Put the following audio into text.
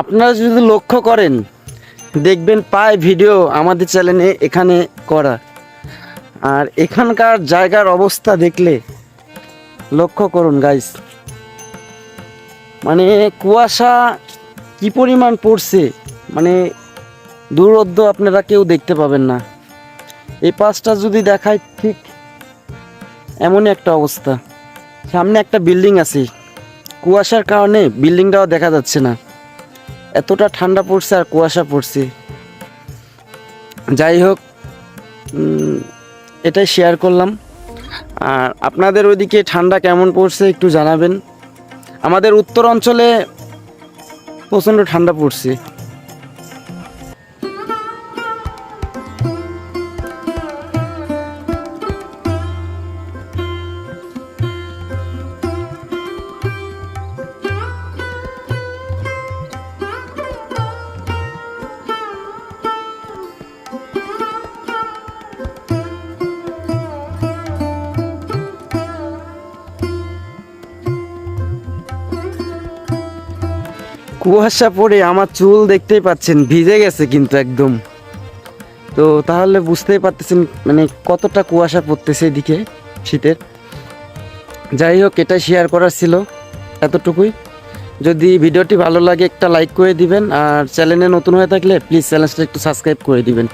আপনারা যদি লক্ষ্য করেন, দেখবেন পায় ভিডিও আমাদের চ্যানেলে এখানে করা। আর এখানকার জায়গার অবস্থা দেখলে লক্ষ্য করুন গাইস মানে কুয়াশা কি পরিমাণ পড়ছে মানে দূরত্ব আপনারা কেউ দেখতে পাবেন না। এই পাশটা যদি দেখায় ঠিক এমনই একটা অবস্থা। সামনে একটা বিল্ডিং আছে। কুয়াশার কারণে বিল্ডিংটাও দেখা যাচ্ছে না। এতটা ঠান্ডা পড়ছে আর কুয়াশা পড়ছে। যাই হোক এটাই শেয়ার করলাম। আর আপনাদের ওইদিকে ঠান্ডা কেমন পড়ছে একটু জানাবেন। আমাদের উত্তর অঞ্চলে প্রচণ্ড ঠান্ডা পড়ছে। কুয়াশা পড়ে আমার চুল দেখতেই পাচ্ছেন, ভিজে গেছে কিন্তু একদম। তো তাহলে বুঝতেই পারতেছেন মানে কতটা কুয়াশা পড়তেছে এদিকে শীতের। যাই হোক এটা শেয়ার করার ছিল এতটুকুই। যদি ভিডিওটি ভালো লাগে একটা লাইক করে দিবেন, আর চ্যানেলে নতুন হয়ে থাকলে প্লিজ চ্যানেলটা একটু সাবস্ক্রাইব করে দিবেন।